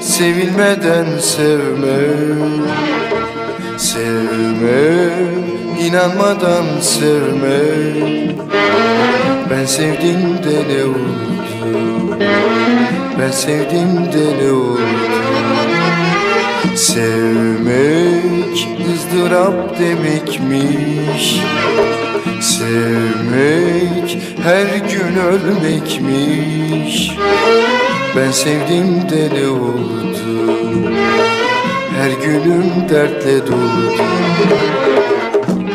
Sevilmeden sevme. Sevme inanmadan sevme. Ben sevdiğimde ne oldu? Ben sevdiğimde ne oldu? Sevmek ızdırap demekmiş. Sevmek her gün ölmekmiş Ben sevdiğimde ne oldu Her günüm dertle doldu.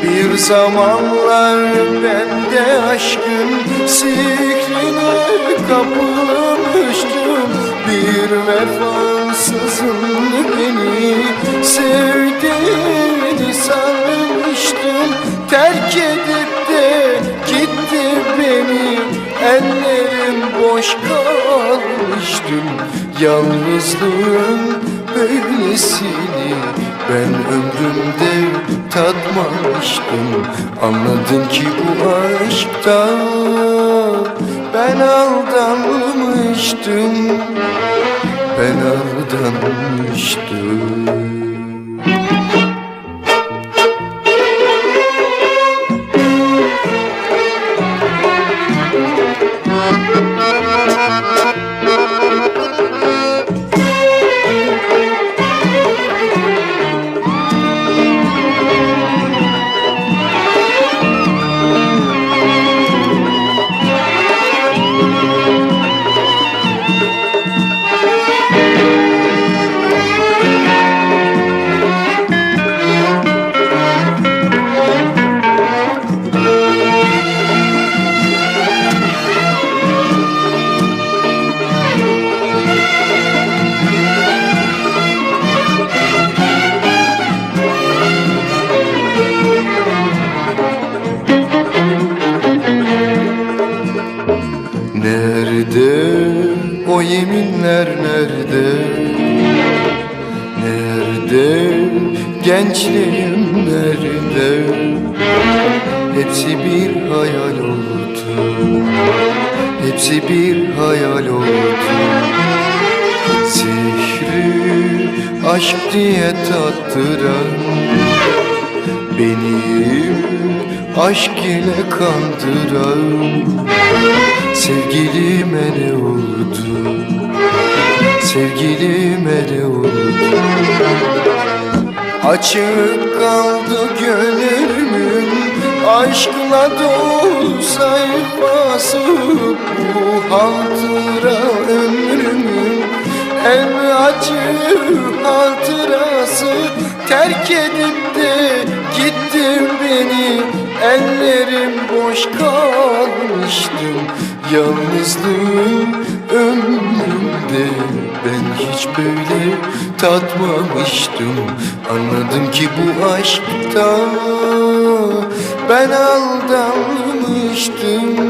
Bir zamanlar ben de aşkın sihrine kapılmıştım. Bir vefasızın beni sevdiğini sanmıştım Terk edip de gitti beni. Ellerim boş kalmıştım. Yalnızlığın böylesini Ben ömrümde tatmamıştım. Anladım ki bu aşkta Ben aldanmıştım. Ben aldanmıştım yeminler nerede? Nerede? Gençliğim nerede? Hepsi bir hayal oldu. Hepsi bir hayal oldu. Sihri aşk diye tattıran Benim aşk ile kandıran Sevgilime ne oldu Sevgilime ne oldu Açık kaldı gönlümün Aşkla dolu sayfası Bu hatıra ömrümün. En acı hatırası Terk edip de gittin beni. Ellerim boş kalmıştım Yalnızlığım ömrümde Ben hiç böyle tatmamıştım. Anladım ki bu aşkta Ben aldanmıştım